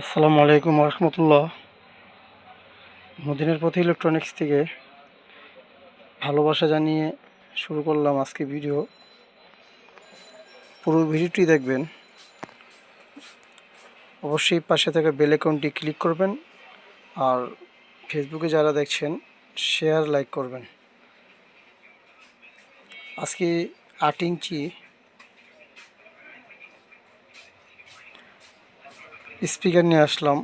আসসালামু আলাইকুম রহমতুল্লাহ মদিনের পথে ইলেকট্রনিক্স থেকে ভালোবাসা জানিয়ে শুরু করলাম আজকে ভিডিও পুরো ভিডিওটি দেখবেন। অবশ্যই পাশে থাকা বেল আইকনটি ক্লিক করবেন আর ফেসবুকে যারা দেখছেন শেয়ার লাইক করবেন। আজকে আট ইঞ্চি স্পিকার নিয়ে আসলাম।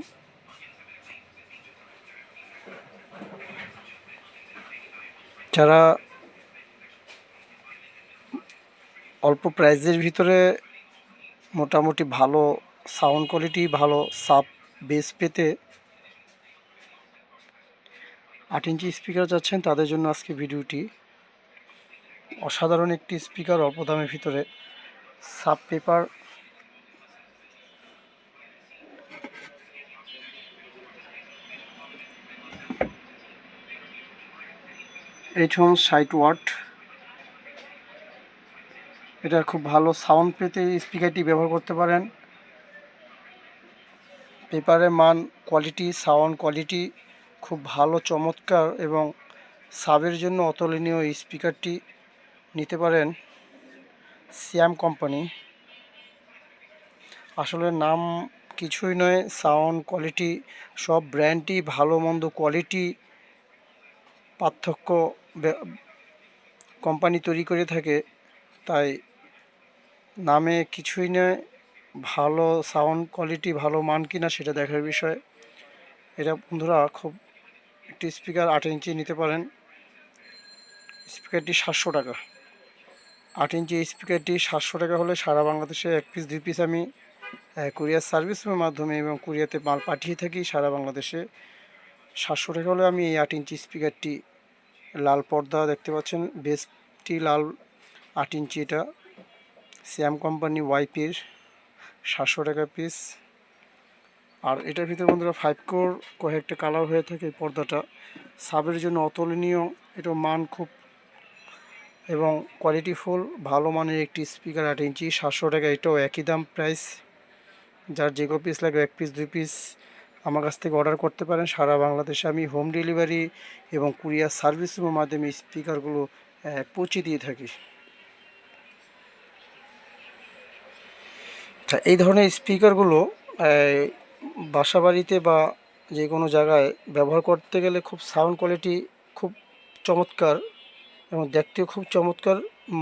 যারা অল্প প্রাইজের ভিতরে মোটামুটি ভালো সাউন্ড কোয়ালিটি, ভালো সাব বেস পেতে আট ইঞ্চি স্পিকার যাচ্ছেন তাদের জন্য আজকে ভিডিওটি। অসাধারণ একটি স্পিকার, অল্প দামের ভিতরে সাব পেপার এইট হোম ষাট ওয়াট এটা খুব ভালো সাউন্ড পেতে স্পিকারটি ব্যবহার করতে পারেন। পেপারের মান কোয়ালিটি সাউন্ড কোয়ালিটি খুব ভালো, চমৎকার এবং সাবের জন্য অতুলনীয় এই স্পিকারটি নিতে পারেন সিয়াম কোম্পানি। আসলে নাম কিছুই নয় সাউন্ড কোয়ালিটি সব ব্র্যান্ডই ভালো, মন্দ কোয়ালিটি পার্থক্য কোম্পানি তৈরি করে থাকে, তাই নামে কিছুই নয় ভালো সাউন্ড কোয়ালিটি ভালো মান কিনা সেটা দেখার বিষয়। এটা বন্ধুরা খুব একটি স্পিকার আট ইঞ্চি নিতে পারেন। স্পিকারটি সাতশো টাকা। আট ইঞ্চি স্পিকারটি সাতশো টাকা হলে সারা বাংলাদেশে এক পিস দুই পিস আমি কুরিয়ার সার্ভিসের মাধ্যমে এবং কুরিয়াতে মাল পাঠিয়ে থাকি সারা বাংলাদেশে। সাতশো টাকা হলে আমি এই আট ইঞ্চি স্পিকারটি লাল পর্দা দেখতে পাচ্ছেন। বেসটি লাল আট ইঞ্চি এটা। শ্যাম কোম্পানি ওয়াইপির সাতশো টাকা পিস আর এটার ভিতরে বন্ধুরা ফাইভ কোর কয়েকটা কালার হয়ে থাকে পর্দাটা। সাবের জন্য অতুলনীয় এটা মান খুব এবং কোয়ালিটি ফুল ভালো মানের একটি স্পিকার আট ইঞ্চি, সাতশো টাকা, এটাও একই দাম প্রাইস যার যে পিস লাগবে এক পিস দুই পিস আমার কাছ থেকে অর্ডার করতে পারেন। সারা বাংলাদেশে আমি হোম ডেলিভারি এবং কুরিয়ার সার্ভিসের মাধ্যমে স্পিকারগুলো পৌঁছে দিয়ে থাকি। আচ্ছা এই ধরনের স্পিকারগুলো বাসা বাড়িতে বা যে কোনো জায়গায় ব্যবহার করতে গেলে খুব সাউন্ড কোয়ালিটি খুব চমৎকার এবং দেখতেও খুব চমৎকার।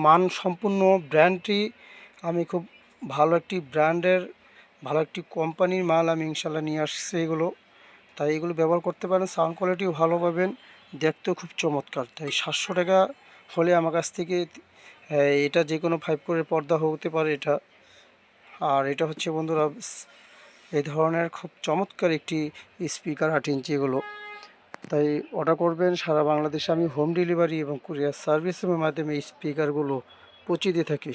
মান সম্পূর্ণ ব্র্যান্ডটি আমি খুব ভালো একটি ব্র্যান্ডের ভালো একটি কোম্পানির মাল আমি ইনশাল্লাহ নিয়ে আসছি এগুলো। তাই এগুলো ব্যবহার করতে পারেন, সাউন্ড কোয়ালিটিও ভালো পাবেন, দেখতেও খুব চমৎকার। তাই সাতশো টাকা হলে আমার কাছ থেকে এটা যে কোনো ফাইভ করে পর্দা হতে পারে এটা। আর এটা হচ্ছে বন্ধুরা, এই ধরনের খুব চমৎকার একটি স্পিকার আট ইঞ্চি এগুলো। তাই অর্ডার করবেন, সারা বাংলাদেশে আমি হোম ডেলিভারি এবং কুরিয়ার সার্ভিসের মাধ্যমে স্পিকারগুলো পৌঁছে দিয়ে থাকি।